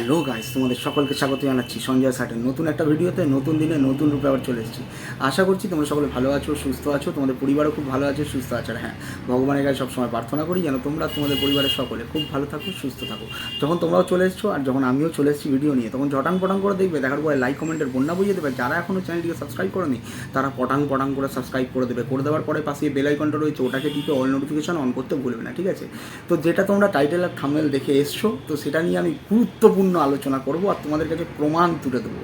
Hello guys তোমাদের সকলকে স্বাগত জানাচ্ছি সঞ্জয় সাটের নতুন একটা ভিডিওতে, নতুন দিনে নতুন রূপে আবার চলে এসেছি। আশা করছি তোমরা সকলে ভালো আছো, সুস্থ আছো, তোমাদের পরিবারও খুব ভালো আছে, সুস্থ আছে। হ্যাঁ ভগবানের কাছে সবসময় প্রার্থনা করি যেন তোমরা তোমাদের পরিবারের সকলে খুব ভালো থাকো, সুস্থ থাকো। যখন তোমরাও চলে এসছো আর যখন আমিও চলে এসেছি ভিডিও নিয়ে, তখন জটাং পটাং করে দেখবে, দেখার পরে লাইক কমেন্টের বন্যা বুঝিয়ে দেবে। যারা এখনও চ্যানেলটিকে সাবস্ক্রাইব করেনি, তারা পটাং পটাং করে সাবস্ক্রাইব করে দেবে। করে দেওয়ার পরে পাশে বেল আইকনটা রয়েছে, ওটাকে টিপে অল নোটিফিকেশন অন করতে ভুলবে না, ঠিক আছে? তো যেটা তোমরা টাইটেল আর থামনেল দেখে এসছো, তো সেটা নিয়ে আমি গুরুত্বপূর্ণ আলোচনা করব আর তোমাদের কাছে প্রমাণ তুলে দেবো।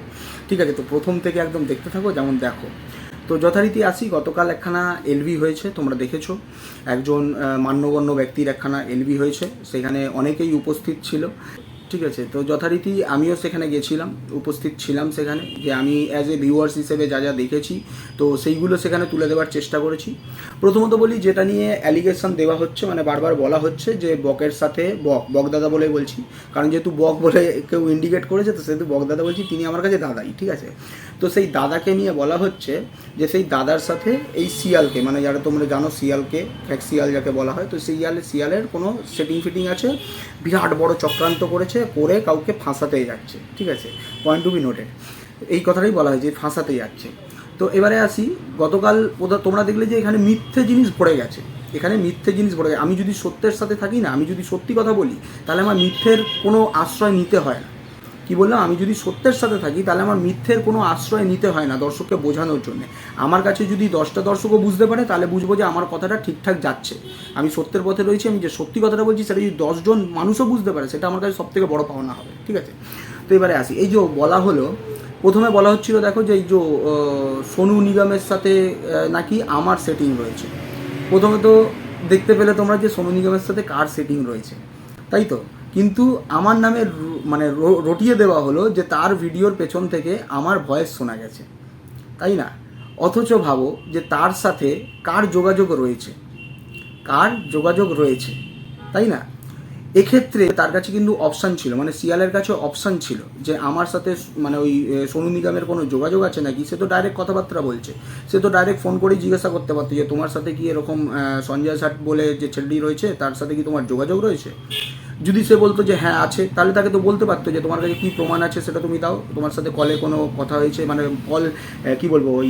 ঠিক আছে, তো প্রথম থেকে একদম দেখতে থাকো, যেমন দেখো। তো যথারীতি আসি, গতকাল একখানা এলবি হয়েছে, তোমরা দেখেছ। একজন মান্যগণ্য ব্যক্তির একখানা এলবি হয়েছে, সেখানে অনেকেই উপস্থিত ছিল। ঠিক আছে, তো যথারীতি আমিও সেখানে গেছিলাম, উপস্থিত ছিলাম সেখানে, যে আমি অ্যাজ এ ভিউয়ার্স হিসেবে যা যা দেখেছি, তো সেইগুলো সেখানে তুলে দেওয়ার চেষ্টা করেছি। প্রথমত বলি, যেটা নিয়ে অ্যালিগেশন দেওয়া হচ্ছে মানে বারবার বলা হচ্ছে, যে বকের সাথে বক, বকদাদা বলে বলছি, কারণ যেহেতু বক বলে কেউ ইন্ডিকেট করেছে, তো সেহেতু বকদাদা বলছি, তিনি আমার কাছে দাদাই, ঠিক আছে? তো সেই দাদাকে নিয়ে বলা হচ্ছে, যে সেই দাদার সাথে এই শিয়ালকে মানে যারা তোমরা জানো শিয়ালকে এক শিয়াল যাকে বলা হয়, তো শিয়ালে শিয়ালের কোনো সেটিং ফিটিং আছে, বিরাট বড় চক্রান্ত করেছে করে কাউকে ফাঁসাতে যাচ্ছে, ঠিক আছে? পয়েন্ট টু বি নোটেড এই কথাটাই বলা হয় যে ফাঁসাতে যাচ্ছে। তো এবারে আসি, গতকাল তোমরা দেখলে যে এখানে মিথ্যে জিনিস ভরে গেছে। এখানে মিথ্যে জিনিস ভরে গেছে। আমি যদি সত্যের সাথে থাকি না, আমি যদি সত্যি কথা বলি, তাহলে আমার মিথ্যের কোনো আশ্রয় নিতে হয় না। কি বললাম? আমি যদি সত্যের সাথে থাকি, তাহলে আমার মিথ্যের কোনো আশ্রয় নিতে হয় না দর্শককে বোঝানোর জন্য। আমার কাছে যদি দশটা দর্শকও বুঝতে পারে, তাহলে বুঝব যে আমার কথাটা ঠিকঠাক যাচ্ছে। আমি সত্যের পথে রয়েছি, আমি যে সত্যি কথাটা বলছি, সেটা যদি দশজন মানুষও বুঝতে পারে, সেটা আমার কাছে সব থেকে বড় পাওনা হবে। ঠিক আছে? তো এবারে আসি। এই যে বলা হলো, প্রথমে বলা হচ্ছিল, দেখো যে এই যে সোনু নিগমের সাথে নাকি আমার সেটিং রয়েছে। প্রথমে তো দেখতে পেলে তোমরা যে সোনু নিগমের সাথে কার সেটিং রয়েছে। তাই তো? কিন্তু আমার নামে মানে রটিয়ে দেওয়া হলো যে তার ভিডিওর পেছন থেকে আমার ভয়েস শোনা গেছে। তাই না? অথচ ভাবো যে তার সাথে কার যোগাযোগ রয়েছে। কার যোগাযোগ রয়েছে। তাই না? এক্ষেত্রে তার কাছে কিন্তু অপশান ছিল মানে সিয়ালের কাছে অপশান ছিল যে আমার সাথে মানে ওই সোনু নিগমের কোনো যোগাযোগ আছে নাকি? সে তো ডাইরেক্ট কথাবার্তা বলছে। সে তো ডাইরেক্ট ফোন করেই জিজ্ঞাসা করতে পারতো যে তোমার সাথে কি এরকম সঞ্জয় সাট বলে যে ছেলেটি রয়েছে, তার সাথে কি তোমার যোগাযোগ রয়েছে? যদি সে বলতো যে হ্যাঁ আছে, তাহলে তাকে তো বলতে পারতো যে তোমার কাছে কী প্রমাণ আছে সেটা তুমি দাও। তোমার সাথে কলে কোনো কথা হয়েছে মানে কল কি বলব, ওই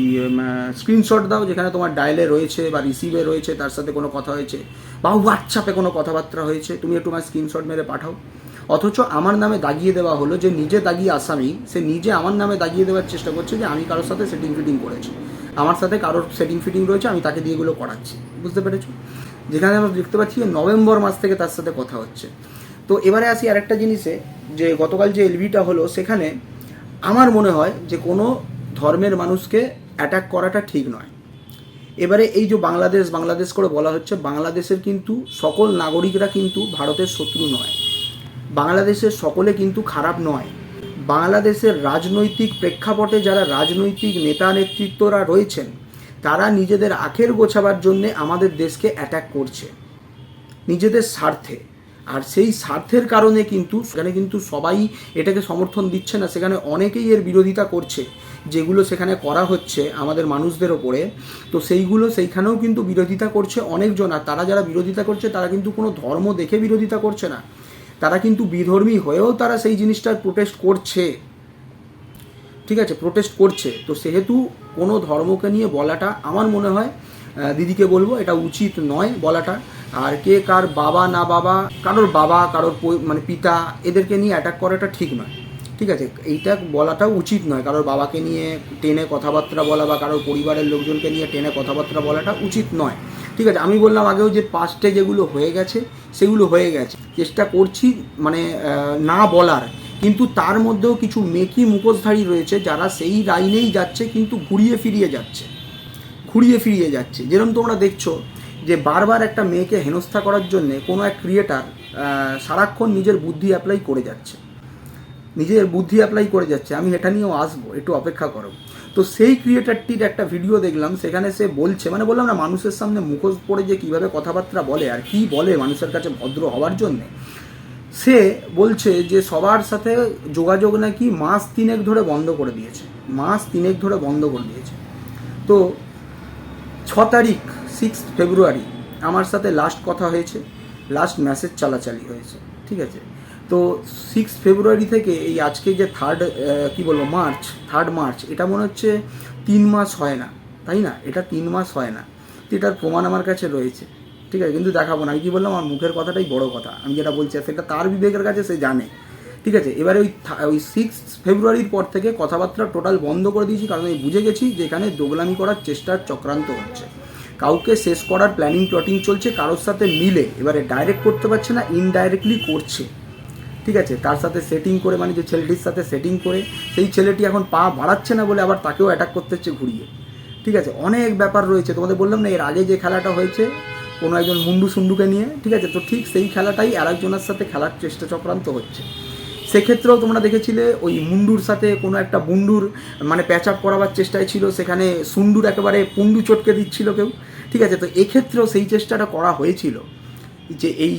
স্ক্রিনশট দাও যেখানে তোমার ডায়ালে রয়েছে বা রিসিভে রয়েছে, তার সাথে কোনো কথা হয়েছে বা হোয়াটসঅ্যাপে কোনো কথাবার্তা হয়েছে, তুমি একটু আমার স্ক্রিনশট মেরে পাঠাও। অথচ আমার নামে দাগিয়ে দেওয়া হলো যে নিজে দাগিয়ে আসামি, সে নিজে আমার নামে দাগিয়ে দেওয়ার চেষ্টা করছে যে আমি কারোর সাথে সেটিং ফিটিং করেছি। আমার সাথে কারোর সেটিং ফিটিং রয়েছে, আমি তাকে দিয়ে এগুলো করাচ্ছি। বুঝতে পেরেছ? যেখানে আমরা দেখতে পাচ্ছি নভেম্বর মাস থেকে তার সাথে কথা হচ্ছে। তো এবারে আসি আরেকটা জিনিসে, যে গতকাল যে এলভিটা হলো, সেখানে আমার মনে হয় যে কোনো ধর্মের মানুষকে অ্যাটাক করাটা ঠিক নয়। এবারে এই যে বাংলাদেশ বাংলাদেশ করে বলা হচ্ছে, বাংলাদেশের কিন্তু সকল নাগরিকরা কিন্তু ভারতের শত্রু নয়। বাংলাদেশের সকলে কিন্তু খারাপ নয়। বাংলাদেশের রাজনৈতিক প্রেক্ষাপটে যারা রাজনৈতিক নেতা নেতৃত্বরা রয়েছেন, তারা নিজেদের আখের গোছাবার জন্যে আমাদের দেশকে অ্যাটাক করছে। নিজেদের স্বার্থে। আর সেই স্বার্থের কারণে কিন্তু সেখানে কিন্তু সবাই এটাকে সমর্থন দিচ্ছে না। সেখানে অনেকেই এর বিরোধিতা করছে, যেগুলো সেখানে করা হচ্ছে আমাদের মানুষদের ওপরে। তো সেইগুলো সেইখানেও কিন্তু বিরোধিতা করছে অনেকজন। আর তারা যারা বিরোধিতা করছে, তারা কিন্তু কোনো ধর্ম দেখে বিরোধিতা করছে না। তারা কিন্তু বিধর্মী হয়েও তারা সেই জিনিসটার প্রোটেস্ট করছে। ঠিক আছে প্রোটেস্ট করছে। তো সেহেতু কোনো ধর্মকে নিয়ে বলাটা আমার মনে হয় দিদিকে বলব, এটা উচিত নয় বলাটা। আর কে কার বাবা, না বাবা, কারোর বাবা, কারোর মানে পিতা, এদেরকে নিয়ে অ্যাটাক করাটা ঠিক নয়। ঠিক আছে? এইটা বলাটাও উচিত নয়। কারোর বাবাকে নিয়ে টেনে কথাবার্তা বলা বা কারোর পরিবারের লোকজনকে নিয়ে টেনে কথাবার্তা বলাটা উচিত নয়। ঠিক আছে? আমি বললাম আগেও যে পাস্টে যেগুলো হয়ে গেছে, সেগুলো হয়ে গেছে। চেষ্টা করছি মানে না বলার। কিন্তু তার মধ্যেও কিছু মেকি মুখোশধারী রয়েছে যারা সেই লাইনেই যাচ্ছে, কিন্তু ঘুরিয়ে ফিরিয়ে যাচ্ছে। ঘুরিয়ে ফিরিয়ে যাচ্ছে। যেরকম তোমরা দেখছ যে বারবার একটা মেয়েকে হেনস্থা করার জন্য কোনো এক ক্রিয়েটার সারাক্ষণ নিজের বুদ্ধি অ্যাপ্লাই করে যাচ্ছে। নিজের বুদ্ধি অ্যাপ্লাই করে যাচ্ছে। আমি এটা নিয়েও আসব, একটু অপেক্ষা করো। তো সেই ক্রিয়েটারটির একটা ভিডিও দেখলাম, সেখানে সে বলছে মানে বললাম না, মানুষের সামনে মুখোশ পড়ে যে কীভাবে কথাবার্তা বলে আর কি বলে মানুষের কাছে ভদ্র হওয়ার জন্যে। সে বলছে যে সবার সাথে যোগাযোগ নাকি মাস তিনেক ধরে বন্ধ করে দিয়েছে। মাস তিনেক ধরে বন্ধ করে দিয়েছে। তো ছ তারিখ সিক্স ফেব্রুয়ারি আমার সাথে লাস্ট কথা হয়েছে লাস্ট মেসেজ চালাচালি হয়েছে, ঠিক আছে? তো সিক্স ফেব্রুয়ারি থেকে এই আজকে যে থার্ড কি বলব মার্চ থার্ড মার্চ এটা মনে হচ্ছে তিন মাস হয় না, তাই না? এটা তিন মাস হয় না। তো এটার প্রমাণ আমার কাছে রয়েছে, ঠিক আছে? কিন্তু দেখাবো না, আমি কি বললাম, আমার মুখের কথাটাই বড় কথা। আমি যেটা বলছি, সেটা তার বিবেকের কাছে সে জানে, ঠিক আছে? এবারে ওই ওই সিক্স ফেব্রুয়ারির পর থেকে কথাবার্তা টোটাল বন্ধ করে দিয়েছি, কারণ আমি বুঝে গেছি যে এখানে দোগলামি করার চেষ্টার চক্রান্ত হচ্ছে। কাউকে শেষ করার প্ল্যানিং প্লটিং চলছে, কারোর সাথে মিলে। এবারে ডাইরেক্ট করতে পারছে না ইনডাইরেক্টলি করছে। ঠিক আছে? তার সাথে সেটিং করে মানে যে ছেলেটির সাথে সেটিং করে, সেই ছেলেটি এখন পা বাড়াচ্ছে না বলে আবার তাকেও অ্যাটাক করতে হচ্ছে ঘুরিয়ে। ঠিক আছে? অনেক ব্যাপার রয়েছে। তোমাদের বললাম না, এর আগে যে খেলাটা হয়েছে, কোনো একজন মুন্ডু সুন্ডুকে নিয়ে, ঠিক আছে? তো ঠিক সেই খেলাটাই আর একজনের সাথে খেলার চেষ্টা চক্রান্ত হচ্ছে। সেক্ষেত্রেও তোমরা দেখেছিলে ওই মুন্ডুর সাথে কোনো একটা বুন্ডুর মানে প্যাচ আপ করাবার চেষ্টায় ছিল, সেখানে সুন্ডুর একেবারে পুন্ডু চটকে দিচ্ছিল কেউ। ঠিক আছে, তো এক্ষেত্রেও সেই চেষ্টাটা করা হয়েছিল যে এই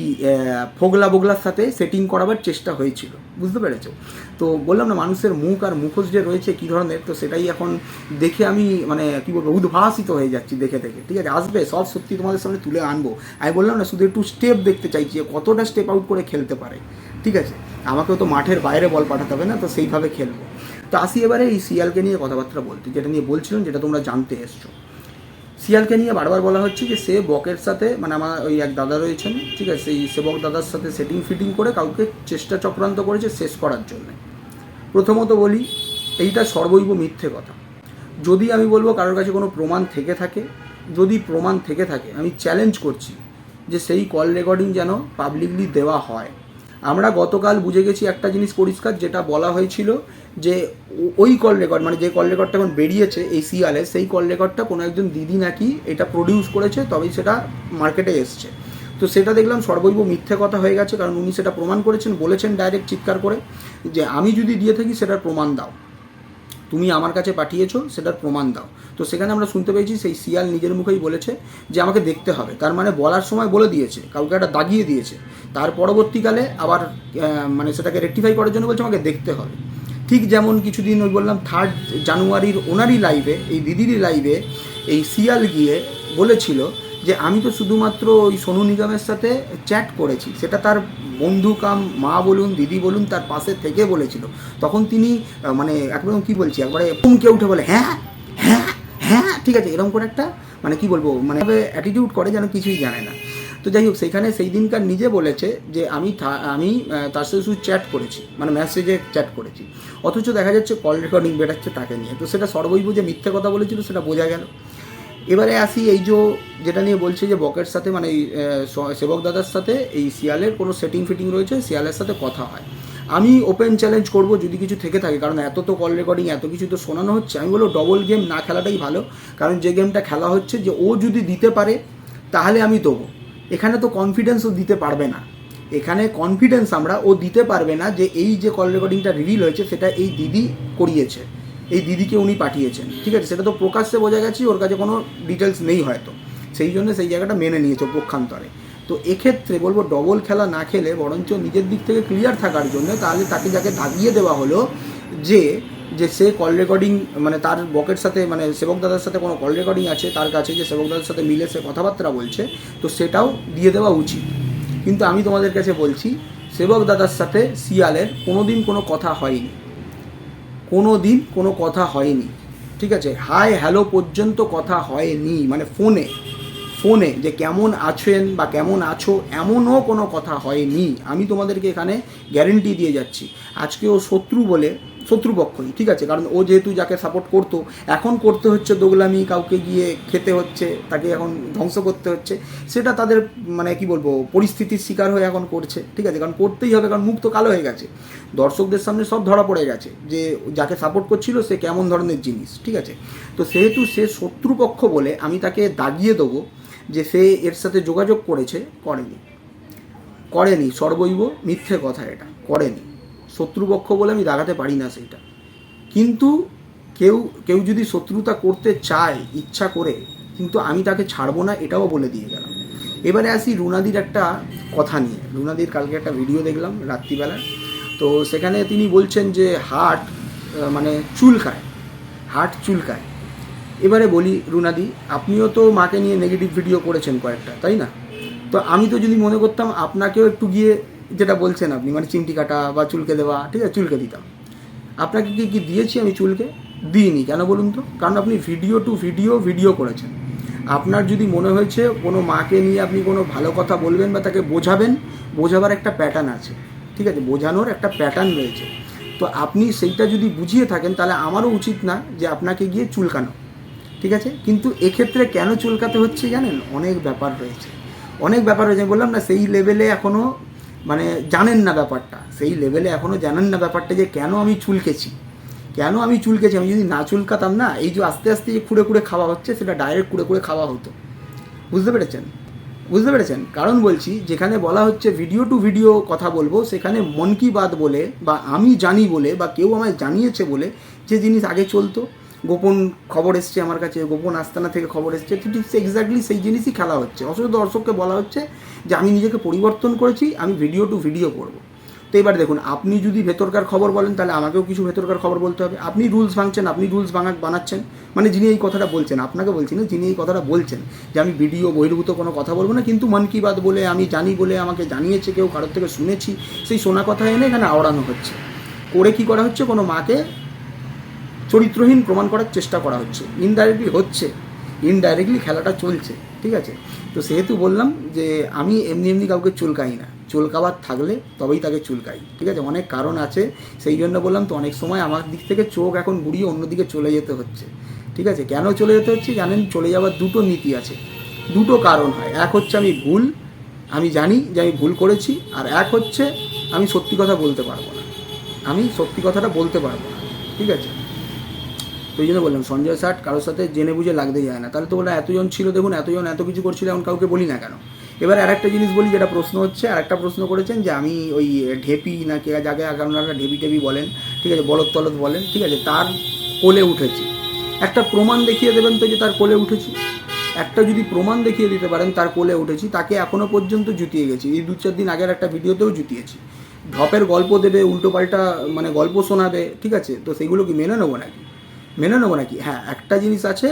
ফোগলা বোগলার সাথে সেটিং করাবার চেষ্টা হয়েছিল। বুঝতে পেরেছ? তো বললাম না, মানুষের মুখ আর মুখোশ যে রয়েছে কী ধরনের, তো সেটাই এখন দেখে আমি মানে কী বলব, উদ্ভাসিত হয়ে যাচ্ছি দেখে দেখে। ঠিক আছে, আসবে, সব সত্যি তোমাদের সামনে তুলে আনব। আমি বললাম না, শুধু একটু স্টেপ দেখতে চাইছি কতটা স্টেপ আউট করে খেলতে পারে। ঠিক আছে আমাকেও তো মাঠের বাইরে বল পাঠাতে হবে না, তো সেইভাবে খেলব। তো আসি এবারে এই সিয়ালকে নিয়ে কথাবার্তা বলতে, যেটা নিয়ে বলছিলাম, যেটা তোমরা জানতে এসছো। শিয়ালকে নিয়ে বারবার বলা হচ্ছে যে সে বকের সাথে মানে আমার ওই এক দাদা রয়েছেন, ঠিক আছে, সেই সেবক দাদার সাথে সেটিং ফিটিং করে কাউকে চেষ্টা চক্রান্ত করেছে শেষ করার জন্য। প্রথমত বলি, এইটা সর্বৈব মিথ্যে কথা। যদি আমি বলব কারোর কাছে কোনো প্রমাণ থেকে থাকে, যদি প্রমাণ থেকে থাকে, আমি চ্যালেঞ্জ করছি যে সেই কল রেকর্ডিং যেন পাবলিকলি দেওয়া হয়। আমরা গতকাল বুঝে গেছি একটা জিনিস পরিষ্কার, যেটা বলা হয়েছিল যে ওই কল রেকর্ড মানে যে কল রেকর্ডটা এখন বেরিয়েছে এই সিয়ালে সেই কল রেকর্ডটা কোনো একজন দিদি নাকি এটা প্রডিউস করেছে, তবেই সেটা মার্কেটে এসছে। তো সেটা দেখলাম সর্বৈব মিথ্যে কথা হয়ে গেছে, কারণ উনি সেটা প্রমাণ করেছেন, বলেছেন ডাইরেক্ট চিৎকার করে, যে আমি যদি দিয়ে থাকি সেটার প্রমাণ দাও। তুমি আমার কাছে পাঠিয়েছো, সেটার প্রমাণ দাও। তো সেখানে আমরা শুনতে পেয়েছি, সেই শিয়াল নিজের মুখেই বলেছে যে আমাকে দেখতে হবে। তার মানে বলার সময় বলে দিয়েছে, কাউকে একটা দাগিয়ে দিয়েছে। তার পরবর্তীকালে আবার মানে সেটাকে রেকটিফাই করার জন্য বলছে আমাকে দেখতে হবে। ঠিক যেমন কিছুদিন ওই বললাম থার্ড জানুয়ারির ওনারই লাইভে এই দিদিরই লাইভে এই শিয়াল গিয়ে বলেছিল যে আমি তো শুধুমাত্র ওই সোনু নিগমের সাথে চ্যাট করেছি। সেটা তার বন্ধু কাম, মা বলুন, দিদি বলুন, তার পাশে থেকে বলেছিল। তখন তিনি মানে একদম কি বলছি, একবারে পুমকে উঠে বলে হ্যাঁ হ্যাঁ হ্যাঁ ঠিক আছে। এরকম করে একটা মানে কি বলব মানে অ্যাটিটিউড করে যেন কিছুই জানে না। তো যাই হোক সেখানে সেই দিনকার নিজে বলেছে যে আমি আমি তার সাথে শুধু চ্যাট করেছি মানে মেসেজে চ্যাট করেছি। অথচ দেখা যাচ্ছে কল রেকর্ডিং বেরাচ্ছে তাকে নিয়ে। তো সেটা সর্বৈব যে মিথ্যে কথা বলেছিল, সেটা বোঝা গেল। এবারে আসি এই যে যেটা নিয়ে বলছে যে বকের সাথে মানে এই সেবক দাদার সাথে এই শিয়ালের কোনো সেটিং ফিটিং রয়েছে, শিয়ালের সাথে কথা হয়। আমি ওপেন চ্যালেঞ্জ করব যদি কিছু থেকে থাকে, কারণ এত তো কল রেকর্ডিং এত কিছু তো শোনানো হচ্ছে। আমি বলব ডবল গেম না খেলাটাই ভালো, কারণ যে গেমটা খেলা হচ্ছে যে ও যদি দিতে পারে, তাহলে আমি দেবো। এখানে তো কনফিডেন্সও দিতে পারবে না। এখানে কনফিডেন্স আমরা, ও দিতে পারবে না যে এই যে কল রেকর্ডিংটা রিভিল হয়েছে, সেটা এই দিদি করিয়েছে। এই দিদিকে উনি পাঠিয়েছেন, ঠিক আছে? সেটা তো প্রকাশ্যে বোঝা গেছে, ওর কাছে কোনো ডিটেলস নেই হয়তো। সেই জন্য সেই জায়গাটা মেনে নিয়েছে পক্ষান্তরে। তো এক্ষেত্রে বলব ডবল খেলা না খেলে, বরঞ্চ নিজের দিক থেকে ক্লিয়ার থাকার জন্য তাহলে তাকে যাকে দাগিয়ে দেওয়া হলো যে যে সে কল রেকর্ডিং মানে তার বকের সাথে মানে সেবক দাদার সাথে কোনো কল রেকর্ডিং আছে, তার কাছে যে সেবক দাদার সাথে মিলে সে কথাবার্তা বলছে, তো সেটাও দিয়ে দেওয়া উচিত। কিন্তু আমি তোমাদের কাছে বলছি, সেবক দাদার সাথে শিয়ালের কোনোদিন কোনো কথা হয়নি। কোনো দিন কোনো কথা হয়নি। ঠিক আছে? হাই হ্যালো পর্যন্ত কথা হয়নি। মানে ফোনে ফোনে যে কেমন আছেন বা কেমন আছো, এমনও কোনো কথা হয়নি। আমি তোমাদেরকে এখানে গ্যারেন্টি দিয়ে যাচ্ছি। আজকে ও শত্রু বলে শত্রুপক্ষই, ঠিক আছে? কারণ ও যেহেতু যাকে সাপোর্ট করতো, এখন করতে হচ্ছে দোগলামি, কাউকে গিয়ে খেতে হচ্ছে, তাকে এখন ধ্বংস করতে হচ্ছে, সেটা তাদের মানে কি বলব, পরিস্থিতির শিকার হয়ে এখন করছে, ঠিক আছে? কারণ করতেই হবে, কারণ মুখ তো কালো হয়ে গেছে। দর্শকদের সামনে সব ধরা পড়ে গেছে যে যাকে সাপোর্ট করছিল সে কেমন ধরনের জিনিস, ঠিক আছে? তো সেহেতু সে শত্রুপক্ষ বলে আমি তাকে দাগিয়ে দেবো যে সে এর সাথে যোগাযোগ করেছে, করেনি। করেনি, সর্বৈব মিথ্যে কথা এটা, করেনি। শত্রুপক্ষ বলে আমি দাগাতে পারি না সেইটা। কিন্তু কেউ কেউ যদি শত্রুতা করতে চায়, ইচ্ছা করে, কিন্তু আমি তাকে ছাড়বো না, এটাও বলে দিয়ে গেলাম। এবারে আসি রুনাদির একটা কথা নিয়ে। রুনাদির কালকে একটা ভিডিও দেখলাম রাত্রিবেলা। তো সেখানে তিনি বলছেন যে হার্ট মানে চুলকায় হার্ট চুলকায়। এবারে বলি, রুনাদি, আপনিও তো মাকে নিয়ে নেগেটিভ ভিডিও করেছেন কয়েকটা, তাই না? তো আমি তো যদি মনে করতাম আপনাকেও একটু গিয়ে যেটা বলছেন আপনি মানে চিমটি কাটা বা চুলকে দেওয়া, ঠিক আছে, চুলকে দিতাম। আপনাকে কি কি দিয়েছি আমি চুলকে? দিইনি, কেন বলুন তো? কারণ আপনি ভিডিও টু ভিডিও ভিডিও করেছেন। আপনার যদি মনে হয়েছে কোনো মাকে নিয়ে আপনি কোনো ভালো কথা বলবেন বা তাকে বোঝাবেন, বোঝাবার একটা প্যাটার্ন আছে, ঠিক আছে, বোঝানোর একটা প্যাটার্ন রয়েছে। তো আপনি সেইটা যদি বুঝিয়ে থাকেন, তাহলে আমারও উচিত না যে আপনাকে গিয়ে চুলকানো ঠিক আছে? কিন্তু এক্ষেত্রে কেন চুলকাতে হচ্ছে জানেন? অনেক ব্যাপার রয়েছে। অনেক ব্যাপার রয়েছে বললাম না, সেই লেভেলে এখনও মানে জানেন না ব্যাপারটা। সেই লেভেলে এখনও জানেন না ব্যাপারটা যে কেন আমি চুলকেছি। কেন আমি চুলকেছি? আমি যদি না চুলকাতাম না, এই যে আস্তে আস্তে যে খুঁড়ে খুঁড়ে খাওয়া হচ্ছে, সেটা ডাইরেক্ট খুঁড়ে কুড়ে খাওয়া হতো। বুঝতে পেরেছেন? বুঝতে পেরেছেন? কারণ বলছি, যেখানে বলা হচ্ছে ভিডিও টু ভিডিও কথা বলব, সেখানে মন কি বাত বলে বা আমি জানি বলে বা কেউ আমায় জানিয়েছে বলে যে জিনিস আগে চলতো। গোপন খবর এসছে আমার কাছে, গোপন আস্তানা থেকে খবর এসছে, তো ঠিক এক্স্যাক্টলি সেই জিনিসই খেলা হচ্ছে। অথচ দর্শককে বলা হচ্ছে যে, আমি নিজেকে পরিবর্তন করেছি, আমি ভিডিও টু ভিডিও করব। তো এবার দেখুন, আপনি যদি ভেতরকার খবর বলেন, তাহলে আমাকেও কিছু ভেতরকার খবর বলতে হবে। আপনি রুলস ভাঙছেন, আপনি রুলস ভাঙা বানাচ্ছেন মানে যিনি এই কথাটা বলছেন, আপনাকে বলছি না, যিনি এই কথাটা বলছেন যে, আমি ভিডিও বহির্ভূত কোনো কথা বলব না, কিন্তু মন কি বাত বলে, আমি জানি বলে আমাকে জানিয়েছে, কেউ কারোর থেকে শুনেছি, সেই শোনা কথা এনে এখানে আওড়ানো হচ্ছে। করে কি করা হচ্ছে? কোনো মাকে চরিত্রহীন প্রমাণ করার চেষ্টা করা হচ্ছে। ইনডাইরেক্টলি হচ্ছে। ইনডাইরেক্টলি খেলাটা চলছে। ঠিক আছে? তো সেহেতু বললাম যে আমি এমনি এমনি কাউকে চুলকাই না। চুলকাবার থাকলে তবেই তাকে চুলকাই। ঠিক আছে? অনেক কারণ আছে। সেই জন্য বললাম তো অনেক সময় আমার দিক থেকে চোখ এখন ঘুরিয়ে অন্যদিকে চলে যেতে হচ্ছে। ঠিক আছে? কেন চলে যেতে হচ্ছে? জানেন, চলে যাওয়ার দুটো নীতি আছে। দুটো কারণ হয়। এক হচ্ছে আমি ভুল। আমি জানি যে আমি ভুল করেছি। আর এক হচ্ছে আমি সত্যি কথা বলতে পারব না। আমি সত্যি কথাটা বলতে পারব না। ঠিক আছে? তো এই জন্য বললাম, সঞ্জয় ষাট কারোর সাথে জেনে বুঝে লাগতে যায় না। তাহলে তো বললাম এতজন ছিল, দেখুন, এতজন এত কিছু করছিল এমন কাউকে বলি না কেন? এবার আর একটা জিনিস বলি, যেটা প্রশ্ন হচ্ছে আর একটা প্রশ্ন করেছেন যে আমি ওই ঢেপি না কে যাকে আপনারা ঢেপি টেপি বলেন, ঠিক আছে, বলদ তলদ বলেন, ঠিক আছে, তার কোলে উঠেছি। একটা প্রমাণ দেখিয়ে দেবেন তো যে তার কোলে উঠেছি? একটা যদি প্রমাণ দেখিয়ে দিতে পারেন তার কোলে উঠেছি, তাকে এখনও পর্যন্ত জুতিয়ে গেছি। এই দু চার দিন আগের একটা ভিডিওতেও জুতিয়েছি। ঢপের গল্প দেবে উল্টো পাল্টা মানে গল্প শোনাবে, ঠিক আছে, তো সেগুলো কি মেনে নেব নাকি? মেনে নেব নাকি? হ্যাঁ একটা জিনিস আছে,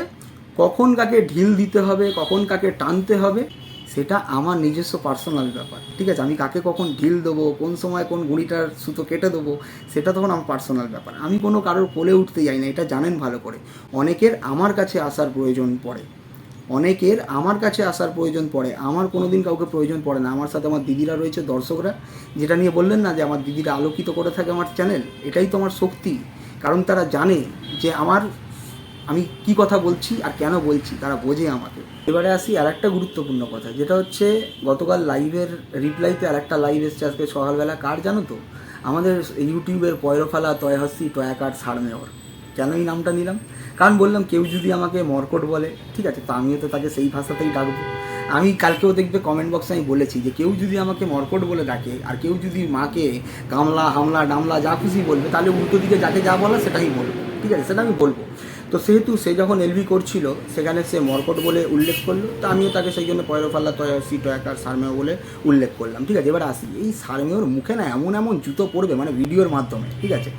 কখন কাকে ঢিল দিতে হবে, কখন কাকে টানতে হবে, সেটা আমার নিজস্ব পার্সোনাল ব্যাপার। ঠিক আছে, আমি কাকে কখন ঢিল দেবো, কোন সময় কোন গুঁড়িটার সুতো কেটে দেবো, সেটা তখন আমার পার্সোনাল ব্যাপার। আমি কোনো কারোর কোলে উঠতে যাই না, এটা জানেন ভালো করে। অনেকের আমার কাছে আসার প্রয়োজন পড়ে। অনেকের আমার কাছে আসার প্রয়োজন পড়ে। আমার কোনো দিন কাউকে প্রয়োজন পড়ে না। আমার সাথে আমার দিদিরা রয়েছে, দর্শকরা। যেটা নিয়ে বললেন না যে, আমার দিদিরা আলোকিত করে থাকে আমার চ্যানেল এটাই তো আমার শক্তি। কারণ তারা জানে যে আমার, আমি কি কথা বলছি আর কেন বলছি, তারা বোঝে আমাকে। এবারে আসি আর একটা গুরুত্বপূর্ণ কথা, যেটা হচ্ছে গতকাল লাইভের রিপ্লাইতে আর একটা লাইভ এসছে আজকে সকালবেলা। কার জানো তো? আমাদের ইউটিউবের পয়রফালা, তয়হসি টয়াকার সারমেয়র। কেন এই নামটা নিলাম? কারণ বললাম কেউ যদি আমাকে মর্কট বলে, ঠিক আছে, তো আমিও তো তাকে সেই ভাষাতেই ডাকবো। আমি কালকেও দেখবে কমেন্ট বক্সে আমি বলেছি যে কেউ যদি আমাকে মর্কট বলে ডাকে, আর কেউ যদি মাকে কামলা, হামলা, ডামলা, যা খুশি বলবে, তাহলে উল্টো দিকে যাকে যা বলা সেটাই বলব। ঠিক আছে? সেটা আমি বলব। তো সেহেতু সে যখন এলবি করছিল, সেখানে সে মর্কট বলে উল্লেখ করল। তো আমিও তাকে সেই জন্য পয়রফাল্লা তয়সি টয়াকার সারমেয় বলে উল্লেখ করলাম। ঠিক আছে? এবার আসি। এই সারমেয়র মুখে না এমন এমন জুতো পড়বে মানে ভিডিওর মাধ্যমে। ঠিক আছে?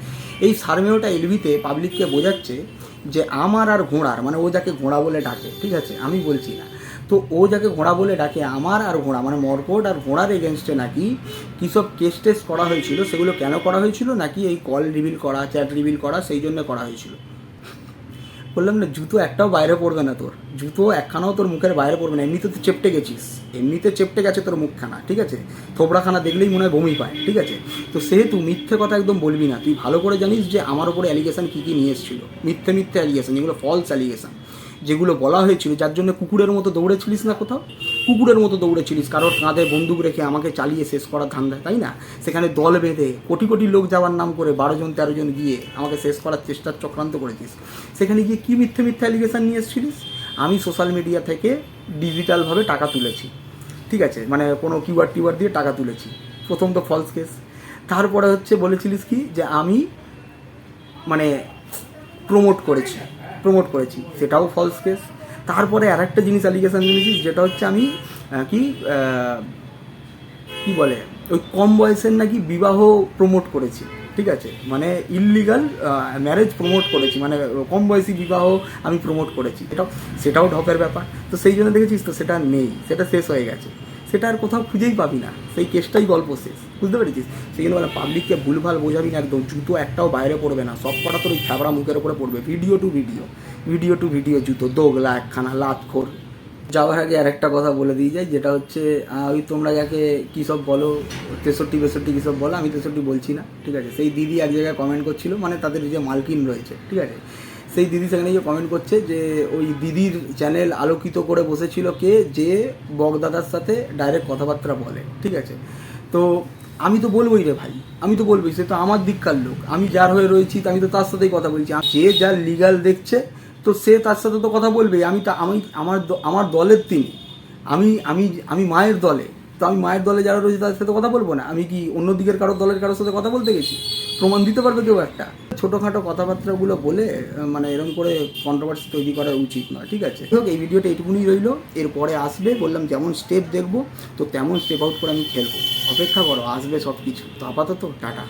এই সারমেয়টা এলবিতে পাবলিককে বোঝাচ্ছে যে আমার আর ঘোড়ার মানে ও যাকে ঘোড়া বলে ডাকে, ঠিক আছে? আমি বলছি না। তো ও যাকে ঘোড়া বলে ডাকে, আমার আর ঘোড়া মানে মর্কট আর ঘোড়ার এগেনস্টে নাকি কী সব কেস টেস করা হয়েছিল, সেগুলো কেন করা হয়েছিল, নাকি এই কল রিভিল করা চ্যাট রিভিল করা, সেই জন্য করা হয়েছিল? বললাম, না, জুতো একটাও বাইরে পড়বে না তোর, জুতো একখানাও তোর মুখের বাইরে পড়বে না, এমনিতে তুই চেপটে গেছিস, এমনিতে চেপটে গেছে তোর মুখখানা, ঠিক আছে? থোবড়াখানা দেখলেই মনে হয় বমি পায়, ঠিক আছে? তো সেহেতু মিথ্যে কথা একদম বলবি না, তুই ভালো করে জানিস যে আমার ওপরে অ্যালিগেশন কী কী নিয়ে এসেছিল, মিথ্যে মিথ্যে অ্যালিগেশন যেগুলো ফলস অ্যালিগেশন যেগুলো বলা হয়েছিল, যার জন্য কুকুরের মতো দৌড়েছিলিস না কোথাও? কুকুরের মতো দৌড়েছিলিস, কারোর কাঁধে বন্দুক রেখে আমাকে চালিয়ে শেষ করার ধান্দা তাই না? সেখানে দল বেঁধে কোটি কোটি লোক যাওয়ার নাম করে বারো জন, তেরো জন গিয়ে আমাকে শেষ করার চেষ্টার চক্রান্ত করেছিস। সেখানে গিয়ে কী মিথ্যে মিথ্যে অ্যালিগেশন নিয়ে এসেছিলিস? আমি সোশ্যাল মিডিয়া থেকে ডিজিটালভাবে টাকা তুলেছি। ঠিক আছে মানে কোনো কিউআর টিউআর দিয়ে টাকা তুলেছি। প্রথম তো ফলস কেস তারপরে হচ্ছে বলেছিলিস কি? যে আমি মানে প্রমোট করেছি। প্রমোট করেছি, সেটাও ফলস কেস তারপরে আর একটা জিনিস অ্যালিগেশন দিয়েছিস যেটা হচ্ছে আমি কি কি বলে, ওই কম বয়সের নাকি বিবাহ প্রমোট করেছি, ঠিক আছে? মানে ইললিগাল ম্যারেজ প্রমোট করেছি মানে কম বয়সী বিবাহ আমি প্রমোট করেছি। এটাও, সেটাও ঢপের ব্যাপার। তো সেই জন্য দেখেছিস তো সেটা নেই, সেটা শেষ হয়ে গেছে। সেটা আর কোথাও খুঁজেই পাবি না। সেই কেসটাই গল্প শেষ। বুঝতে পেরেছিস? সেই জন্য বলে পাবলিককে ভুলভাল বোঝাবি না একদম। জুতো একটাও বাইরে পড়বে না। সব কটা তোর ওই ফ্যাবড়া মুখের ওপরে পড়বে। Video to video video to video জুতো, দোগলা, একখানা, লাতখোর। যাওয়ার আগে আর একটা কথা বলে দিয়ে যাই, যেটা হচ্ছে ওই তোমরা যাকে কী সব বলো, তেষট্টি, বেষট্টি কী সব বলো, আমি তেষট্টি বলছি না, ঠিক আছে? সেই দিদি এক জায়গায় কমেন্ট করছিল মানে তাদের যে মালকিন রয়েছে, ঠিক আছে? সেই দিদি সেখানে গিয়ে কমেন্ট করছে যে, ওই দিদির চ্যানেল আলোকিত করে বসেছিল কে? যে বগদাদার সাথে ডাইরেক্ট কথাবার্তা বলে, ঠিক আছে? তো আমি তো বলবোই রে ভাই, আমি তো বলবোই, সে তো আমার দিককার লোক, আমি যার হয়ে রয়েছি আমি তো তার সাথেই কথা বলছি। যে যার লিগাল দেখছে, তো সে তার সাথে তো কথা বলবেই। আমি তা, আমি, আমার আমার দলের তিনি, আমি আমি আমি মায়ের দলে, তো আমি মায়ের দলে যারা রয়েছে তাদের সাথে কথা বলব না? আমি কি অন্য দিকের কারও দলের কারোর সাথে কথা বলতে গেছি? প্রমাণ দিতে পারবে কেউ একটা। ছোটোখাটো কথাবার্তাগুলো বলে মানে এরকম করে কন্ট্রোভার্সি তৈরি করা উচিত নয়, ঠিক আছে? হোক, এই ভিডিওটা এইটুকুনি রইল। এরপরে আসবে, বললাম যেমন স্টেপ দেখব, তো তেমন স্টেপ আউট করে আমি খেলব। অপেক্ষা করো, আসবে সব কিছু তো আপাতত, টাটা।